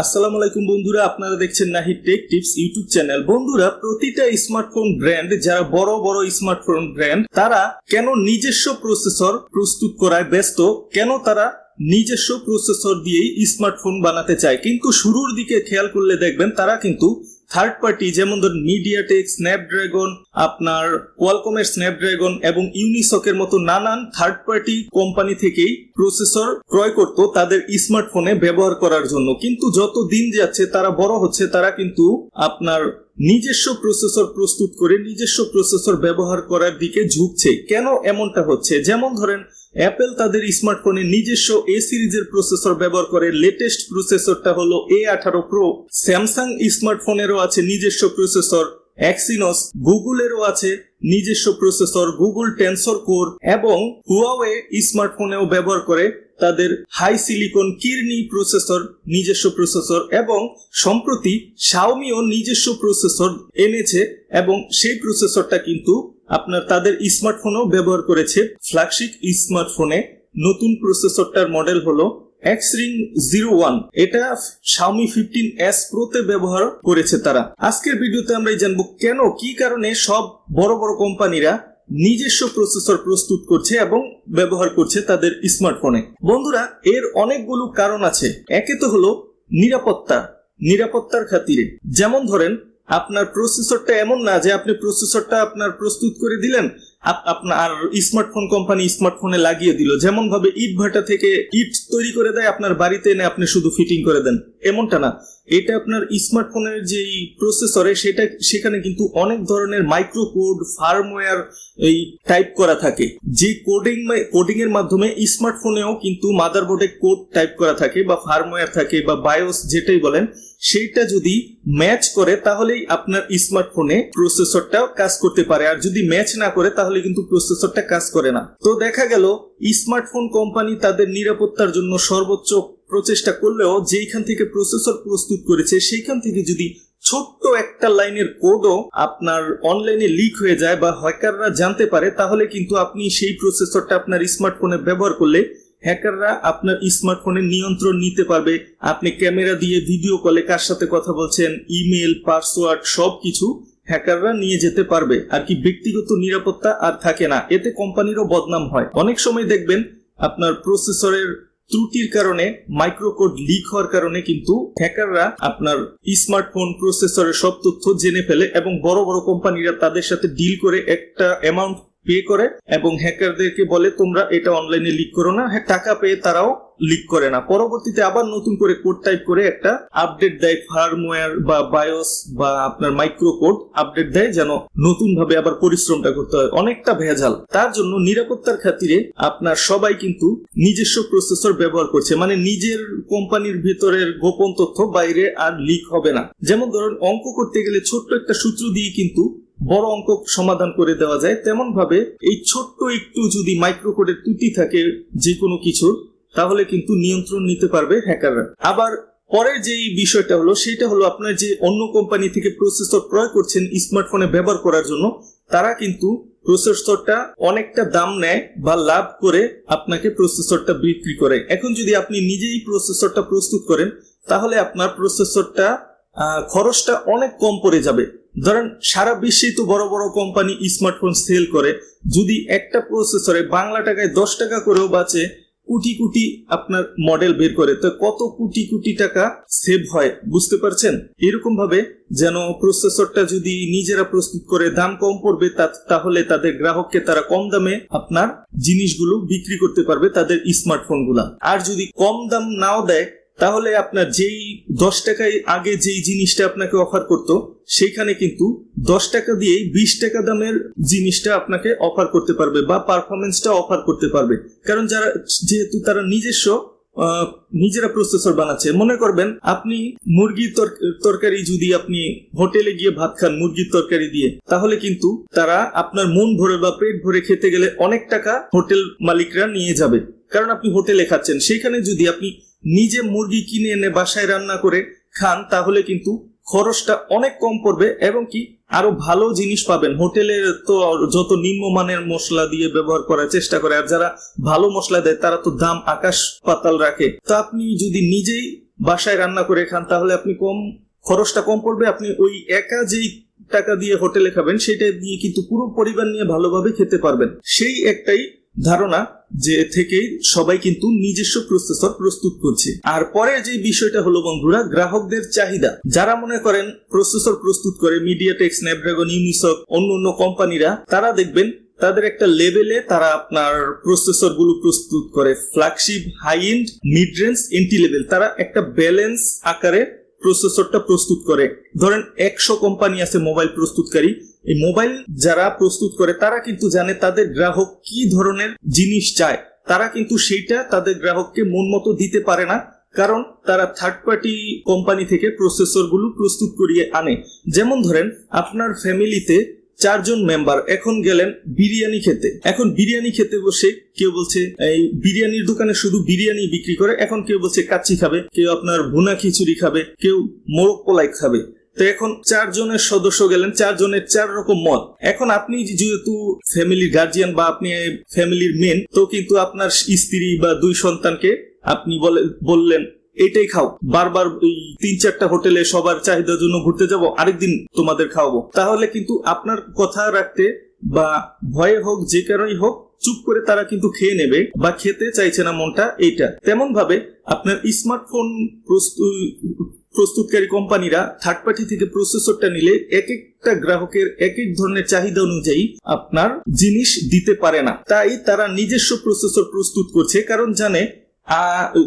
আসসালামু আলাইকুম বন্ধুরা, আপনারা দেখছেন নাহি টেক টিপস ইউটিউব চ্যানেল। বন্ধুরা, প্রতিটা স্মার্টফোন ব্র্যান্ড, যারা বড় বড় স্মার্টফোন ব্র্যান্ড, তারা কেন নিজস্ব প্রসেসর প্রস্তুত করায় ব্যস্ত? কেন তারা নিজস্ব প্রসেসর দিয়েই স্মার্টফোন বানাতে চায়? কিন্তু শুরুর দিকে খেয়াল করলে দেখবেন তারা কিন্তু থার্ড পার্টি যেমন ধরুন মিডিয়াটেক স্ন্যাপড্রাগন আপনার কোয়ালকমের স্ন্যাপড্রাগন এবং ইউনিসকের মতো নানান থার্ড পার্টি কোম্পানি থেকেই প্রসেসর ক্রয় করত তাদের স্মার্টফোনে ব্যবহার করার জন্য। কিন্তু যত দিন যাচ্ছে, তারা বড় হচ্ছে, তারা কিন্তু আপনার নিজস্ব প্রসেসর প্রস্তুত করে নিজস্ব প্রসেসর ব্যবহার করার দিকে ঝুঁকছে। কেন এমনটা হচ্ছে? যেমন ধরেন অ্যাপেল তাদের স্মার্টফোনে নিজস্ব এ সিরিজের প্রসেসর ব্যবহার করে। লেটেস্ট প্রসেসরটা হলো এ আঠারো প্রো স্যামসাং স্মার্টফোনেরও আছে নিজস্ব প্রসেসর অ্যাক্সিনস গুগলেরও আছে নিজস্ব প্রসেসর গুগল টেনসর কোর এবং হুয়াওয়ে স্মার্টফোনেও ব্যবহার করে তাদের হাই সিলিকন কিরনি প্রসেসর নিজস্ব প্রসেসর এবং সম্প্রতি শাওমিও নিজস্ব প্রসেসর এনেছে এবং সেই প্রসেসরটা কিন্তু আপনার তাদের স্মার্টফোনও ব্যবহার করেছে। ফ্ল্যাগশিপ স্মার্টফোনে নতুন প্রসেসরটার মডেল হলো এক্স রিং জিরো ওয়ান এটা শাওমি ফিফটিন এস প্রোতে ব্যবহার করেছে তারা। আজকের ভিডিওতে আমরা জানব কেন, কি কারণে সব বড় বড় কোম্পানিরা নিজস্ব প্রসেসর প্রস্তুত করছে এবং ব্যবহার করছে তাদের স্মার্টফোনে। বন্ধুরা, এর অনেকগুলো কারণ আছে। একে তো হলো নিরাপত্তা। নিরাপত্তার খাতিরে। যেমন ধরেন আপনার প্রসেসরটা এমন না যে আপনি প্রসেসরটা আপনার প্রস্তুত করে দিলেন আপনার স্মার্টফোন কোম্পানি স্মার্টফোনে লাগিয়ে দিল। যেমন ভাবে ইট ভাটা থেকে ইট তৈরি করে দেয়, আপনার বাড়িতে এনে আপনি শুধু ফিটিং করে দেন। এমনটা না। এটা আপনার স্মার্টফোনের যে প্রসেসরে সেটা সেখানে কিন্তু অনেক ধরনের মাইক্রো কোড ফার্মওয়্যার এই টাইপ করা থাকে। যে কোডিং কোডিং এর মাধ্যমে স্মার্টফোনেও কিন্তু মাদারবোর্ডে কোড টাইপ করা থাকে বা ফার্মওয়্যার থাকে বা বায়োস যেটাই বলেন, সেইটা যদি ম্যাচ করে, তাহলেই আপনার স্মার্টফোনে প্রসেসরটা কাজ করতে পারে। আর যদি ম্যাচ না করে, তাহলে কিন্তু প্রসেসরটা কাজ করে না। তো দেখা গেল, স্মার্টফোন কোম্পানি তাদের নিরাপত্তার জন্য সর্বোচ্চ প্রচেষ্টা করলেও যেইখান থেকে প্রসেসর প্রস্তুত করেছে, সেইখান থেকে যদি ছোট্ট একটা লাইনের কোডও আপনার অনলাইনে লিক হয়ে যায় বা হ্যাকাররা জানতে পারে, তাহলে কিন্তু আপনি সেই প্রসেসরটা আপনার স্মার্টফোনে ব্যবহার করলে হ্যাকাররা আপনার স্মার্টফোনে নিয়ন্ত্রণ নিতে পারবে। আপনি ক্যামেরা দিয়ে ভিডিও কলে কার সাথে কথা বলছেন, ইমেল, পাসওয়ার্ড সব কিছু হ্যাকাররা নিয়ে যেতে পারবে। আর কি ব্যক্তিগত নিরাপত্তা আর থাকে না। এতে কোম্পানিরও বদনাম হয়। অনেক সময় দেখবেন আপনার প্রসেসরের ত্রুটির কারণে, মাইক্রোকোড লিক হওয়ার কারণে কিন্তু হ্যাকাররা আপনার স্মার্টফোন প্রসেসরের সব তথ্য জেনে ফেলে এবং বড় বড় কোম্পানিরা তাদের সাথে ডিল করে একটা অ্যামাউন্ট পে করে এবং হ্যাকারদেরকে বলে, তোমরা এটা অনলাইনে লিক করো না। হ্যাঁ টাকা পেয়ে তারাও লিক করে না। পরবর্তীতে আবার নতুন করে কোড টাইপ করে একটা আপডেট দেয় ফার্মওয়্যার বা বায়োস বা আপনার মাইক্রো কোড আপডেট দেয় যেন নতুন ভাবে আবার পরিশ্রমটা করতে হয়। অনেকটা ভেজাল। তার জন্য নিরাপত্তার খাতিরে আপনার সবাই কিন্তু নিজস্ব প্রসেসর ব্যবহার করছে। মানে নিজের কোম্পানির ভিতরের গোপন তথ্য বাইরে আর লিক হবে না। যেমন ধরুন, অঙ্ক করতে গেলে ছোট্ট একটা সূত্র দিয়ে কিন্তু বড় অঙ্ক সমাধান করে দেওয়া যায়। তেমন ভাবে এই ছোট্ট একটু যদি মাইক্রোকোডের ত্রুটি থাকে যে কোনো কিছুর তাহলে কিন্তু নিয়ন্ত্রণ নিতে পারবে হ্যাকাররা। আবার পরের যে বিষয়টা হলো, সেটা হলো আপনার যে অন্য কোম্পানি থেকে প্রসেসর ক্রয় করছেন স্মার্টফোনে ব্যবহার করার জন্য, তারা কিন্তু প্রসেসরটা অনেকটা দাম নেয় বা লাভ করে আপনাকে প্রসেসরটা বিক্রি করে। এখন যদি আপনি নিজেই প্রসেসরটা প্রস্তুত করেন, তাহলে আপনার প্রসেসরটা খরচটা অনেক কম পড়ে যাবে। ধরেন, সারা বিশ্বেই তো বড় বড় কোম্পানি স্মার্টফোন সেল করে। যদি একটা প্রসেসরে বাংলা টাকায় দশ টাকা করেও বাঁচে কোটি কোটি আপনার মডেল বের করে। তো কত কোটি কোটি টাকা সেভ হয়, বুঝতে পারছেন? এরকম ভাবে যেন প্রসেসরটা যদি নিজেরা প্রস্তুত করে, দাম কম পড়বে তাহলে তাদের গ্রাহককে তারা কম দামে আপনার জিনিসগুলো বিক্রি করতে পারবে তাদের স্মার্টফোনগুলা। আর যদি কম দাম নাও দেয় তাহলে আপনার যেই দশ টাকায় আগে যেই জিনিসটা আপনাকে অফার করতো, সেইখানে কিন্তু দশ টাকা দিয়েই বিশ টাকা দামের জিনিসটা আপনাকে অফার করতে পারবে বা পারফরমেন্সটা অফার করতে পারবে। কারণ যারা, যেহেতু তারা নিজস্ব নিজেরা প্রসেসর বানাচ্ছে, মনে করবেন আপনি মুরগির তরকারি যদি আপনি হোটেলে গিয়ে ভাত খান, মুরগির তরকারি দিয়ে, তাহলে কিন্তু তারা আপনার মন ভরে বা পেট ভরে খেতে গেলে অনেক টাকা হোটেল মালিকরা নিয়ে যাবে। কারণ আপনি হোটেলে খাচ্ছেন, সেইখানে যদি আপনি নিজে মুরগি কিনে এনে বাসায় রান্না করে খান, তাহলে কিন্তু খরচটা অনেক কম পড়বে এবং কি আরও ভালো জিনিস পাবেন। হোটেলে তো যত নিম্নমানের মশলা দিয়ে ব্যবহার করার চেষ্টা করে, আর যারা ভালো মশলা দেয়, তারা তো দাম আকাশ পাতাল রাখে। তো আপনি যদি নিজেই বাসায় রান্না করে খান, তাহলে আপনি কম, খরচটা কম পড়বে। আপনি ওই একা যেই টাকা দিয়ে হোটেলে খাবেন, সেটা দিয়ে কিন্তু পুরো পরিবার নিয়ে ভালোভাবে খেতে পারবেন। সেই একটাই ধারণা। যে থেকেই সবাই কিন্তু নিজস্ব প্রসেসর প্রস্তুত করছে। আর পরে যে বিষয়টা হলো বন্ধুরা, গ্রাহকদের চাহিদা। যারা মনে করেন প্রসেসর প্রস্তুত করে মিডিয়াটেক স্ন্যাপড্রাগন ইউনিসক অন্য অন্য কোম্পানিরা, তারা দেখবেন তাদের একটা লেভেলে তারা আপনার প্রসেসরগুলো প্রস্তুত করে। Flagship high end mid range entry level তারা একটা ব্যালেন্স আকারে প্রসেসরটা প্রস্তুত করে। ধরেন, একশো কোম্পানি আছে মোবাইল প্রস্তুতকারী। এই মোবাইল যারা প্রস্তুত করে, তারা কিন্তু জানে তাদের গ্রাহক কি ধরনের জিনিস চায়। তারা কিন্তু সেইটা তাদের গ্রাহককে মন মতো দিতে পারে না, কারণ তারা থার্ড পার্টি কোম্পানি থেকে প্রসেসরগুলো প্রস্তুত করিয়ে আনে। যেমন ধরেন, আপনার ফ্যামিলিতে চারজন মেম্বার এখন গেলেন বিরিয়ানি খেতে। এখন বিরিয়ানি খেতে বসে কেউ বলছে, এই বিরিয়ানির দোকানে শুধু বিরিয়ানি বিক্রি করে, এখন কেউ বলছে কাচ্চি খাবে, কেউ আপনার ভুনা খিচুড়ি খাবে, কেউ মোরগ পোলাই খাবে। তো এখন চারজনের সদস্য গেলেন, চারজনের চার রকম মত। এখন আপনি যেহেতু ফ্যামিলির গার্জিয়ান বা আপনি ফ্যামিলির মেন তো কিন্তু আপনার স্ত্রী বা দুই সন্তানকে আপনি বলে বললেন এটাই খাও। বারবার এই তিন চারটা হোটেলে সবার চাহিদার জন্য ঘুরতে যাব, আরেকদিন তোমাদের খাওয়াবো। তাহলে কিন্তু আপনার কথা রাখতে বা ভয়ে হোক, যে কারণেই হোক, চুপ করে তারা কিন্তু খেয়ে নেবে বা খেতে চাইছে না মনটা এইটা। তেমন ভাবে আপনার স্মার্টফোন প্রস্তুতকারী কোম্পানিরা থার্ড পার্টি থেকে প্রসেসরটা নিলে এক একটা গ্রাহকের এক এক ধরনের চাহিদা অনুযায়ী আপনার জিনিস দিতে পারে না। তাই তারা নিজস্ব প্রসেসর প্রস্তুত করছে, কারণ জানে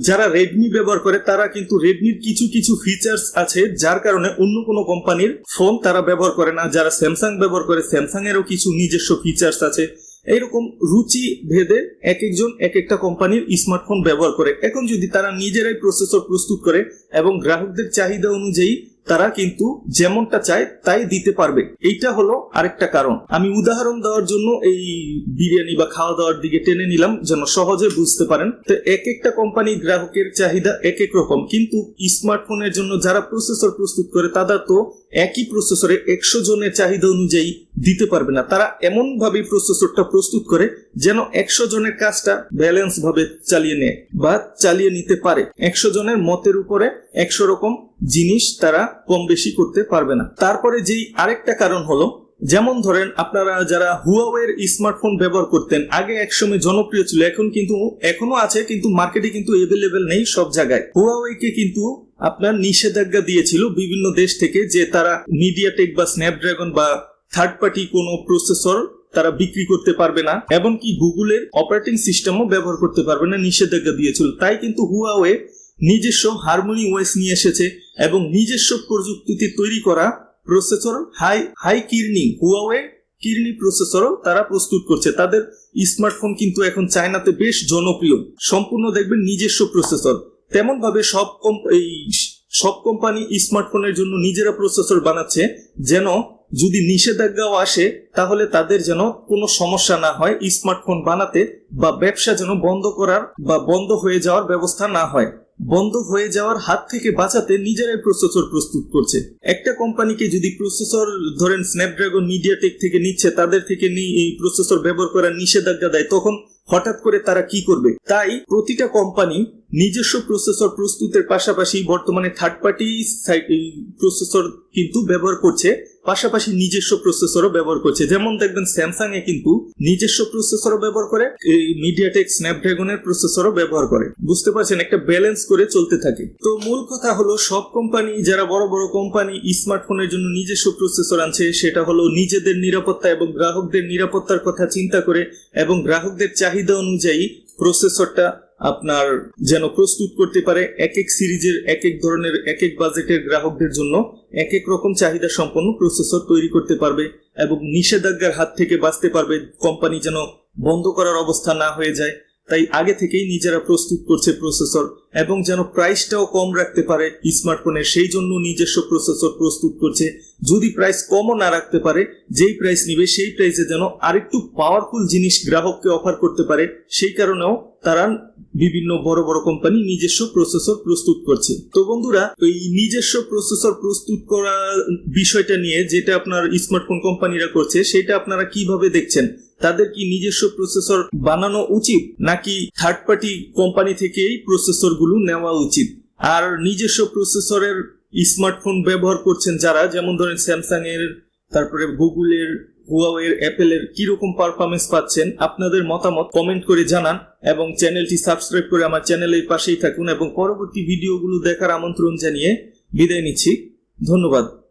যারা রেডমি ব্যবহার করে, তারা কিন্তু রেডমির কিছু কিছু ফিচার্স আছে, যার কারণে অন্য কোনো কোম্পানির ফোন তারা ব্যবহার করে না। যারা স্যামসাং ব্যবহার করে স্যামসাং এরও কিছু নিজস্ব ফিচার্স আছে। এইরকম রুচি ভেদে এক একজন, এক একটা কোম্পানির স্মার্টফোন ব্যবহার করে। এখন যদি তারা নিজেরাই প্রসেসর প্রস্তুত করে এবং গ্রাহকদের চাহিদা অনুযায়ী তারা কিন্তু যেমনটা চায় তাই দিতে পারবে। এইটা হলো আরেকটা কারণ। আমি উদাহরণ দেওয়ার জন্য এই বিরিয়ানি বা খাওয়া দাওয়ার দিকে টেনে নিলাম, যেন সহজে বুঝতে পারেন। তো এক একটা কোম্পানি গ্রাহকের চাহিদা এক এক রকম। কিন্তু স্মার্টফোনের জন্য যারা প্রসেসর প্রস্তুত করে, তারা তো একই প্রসেসরে একশো জনের চাহিদা অনুযায়ী দিতে পারবে না। তারা এমন ভাবে প্রসেসরটা প্রস্তুত করে, যেন একশো জনের কাজটা ব্যালেন্স ভাবে চালিয়ে নেয় বা চালিয়ে নিতে পারে। একশো জনের মতের উপরে একশো রকম জিনিস তারা কম বেশি করতে পারবে না। তারপরে যেই আরেকটা কারণ হলো, যেমন ধরেন আপনারা যারা হুয়াওয়ের স্মার্টফোন ব্যবহার করতেন, আগে একসময় জনপ্রিয় ছিল, এখন কিন্তু, এখনও আছে, কিন্তু মার্কেটে কিন্তু এভেলেবেল নেই সব জায়গায়। হুয়াওয়েকে কিন্তু আপনার নিষেধাজ্ঞা দিয়েছিল বিভিন্ন দেশ থেকে যে তারা মিডিয়াটেক বা স্ন্যাপড্রাগন বা থার্ড পার্টি কোনো প্রসেসর তারা বিক্রি করতে পারবে না, এমনকি গুগলের অপারেটিং সিস্টেমও ব্যবহার করতে পারবে না, নিষেধাজ্ঞা দিয়েছিল। তাই কিন্তু হুয়াওয়ে নিজস্ব হারমোনি ওয়েস নিয়ে এসেছে। এবং নিজস্ব প্রযুক্তিতে তৈরি করা processor hi hi Kirin Huawei Kirin প্রসেসরও তারা প্রস্তুত করছে। তাদের স্মার্টফোন কিন্তু এখন চায়নাতে বেশ জনপ্রিয়। সম্পূর্ণ দেখবেন নিজস্ব প্রসেসর তেমন ভাবে সব এই সব কোম্পানি স্মার্টফোনের জন্য নিজেরা প্রসেসর বানাচ্ছে। যেন যদি নিষেধাজ্ঞাও আসে, তাহলে তাদের যেন কোনো সমস্যা না হয় স্মার্টফোন বানাতে বা ব্যবসা যেন বন্ধ করার বা বন্ধ হয়ে যাওয়ার ব্যবস্থা না হয়। বন্ধ হয়ে যাওয়ার হাত থেকে বাঁচাতে নিজেরাই প্রসেসর প্রস্তুত করছে। একটা কোম্পানিকে যদি প্রসেসর, ধরেন স্ন্যাপড্রাগন মিডিয়াটেক থেকে নিচ্ছে, তাদের থেকে এই প্রসেসর ব্যবহার করার নিষেধাজ্ঞা দেয়, তখন হঠাৎ করে তারা কি করবে? তাই প্রতিটা কোম্পানি নিজস্ব প্রসেসর প্রস্তুতের পাশাপাশি বর্তমানে থার্ড পার্টি প্রসেসর কিন্তু ব্যবহার করছে। পাশাপাশি নিজস্ব প্রসেসরও ব্যবহার করছে। যেমন দেখবেন স্যামসাং এ কিন্তু নিজস্ব প্রসেসরও ব্যবহার করে, এই মিডিয়াটেক স্ন্যাপড্রাগনের প্রসেসরও ব্যবহার করে। বুঝতে পারছেন? একটা ব্যালেন্স করে চলতে থাকে। তো মূল কথা হলো, সব কোম্পানি যারা বড় বড় কোম্পানি স্মার্টফোনের জন্য নিজস্ব প্রসেসর আনছে, সেটা হলো নিজেদের নিরাপত্তা এবং গ্রাহকদের নিরাপত্তার কথা চিন্তা করে এবং গ্রাহকদের চাহিদা অনুযায়ী প্রসেসরটা আপনার যেন প্রস্তুত করতে পারে এক এক সিরিজের এক এক ধরনের এক এক বাজেটের গ্রাহকদের জন্য এক এক রকম চাহিদা সম্পন্ন প্রসেসর তৈরি করতে পারবে এবং নিষেধাজ্ঞার হাত থেকে বাঁচতে পারবে। কোম্পানি যেন বন্ধ করার অবস্থা না হয়ে যায়। তাই আগে থেকেই নিজেরা প্রস্তুত করছে প্রসেসর এবং যেন প্রাইসটাও কম রাখতে পারে স্মার্টফোনের সেই জন্য নিজস্ব প্রসেসর প্রস্তুত করছে। যদি প্রাইস কমও না রাখতে পারে, যেই প্রাইস নিবে, সেই প্রাইসে যেন আরেকটু পাওয়ারফুল জিনিস গ্রাহককে অফার করতে পারে, সেই কারণেও তারা বিভিন্ন বড় বড় কোম্পানি নিজস্ব প্রসেসর প্রস্তুত করছে। তো বন্ধুরা, এই নিজস্ব প্রসেসর প্রস্তুত করা বিষয়টা নিয়ে যেটা আপনার স্মার্টফোন কোম্পানিরা করছে, সেটা আপনারা কীভাবে দেখছেন? তাদের কি নিজস্ব প্রসেসর বানানো উচিত? নাকি থার্ড পার্টি কোম্পানি থেকেই প্রসেসরগুলো নেওয়া উচিত? আর নিজস্ব প্রসেসরের স্মার্টফোন ব্যবহার করছেন যারা, যেমন ধরেন স্যামসাং এর, তারপরে গুগলের হুয়াওয়ের অ্যাপেলের কীরকম পারফরমেন্স পাচ্ছেন? আপনাদের মতামত কমেন্ট করে জানান এবং চ্যানেলটি সাবস্ক্রাইব করে আমার চ্যানেলের পাশেই থাকুন এবং পরবর্তী ভিডিওগুলো দেখার আমন্ত্রণ জানিয়ে বিদায় নিচ্ছি। ধন্যবাদ।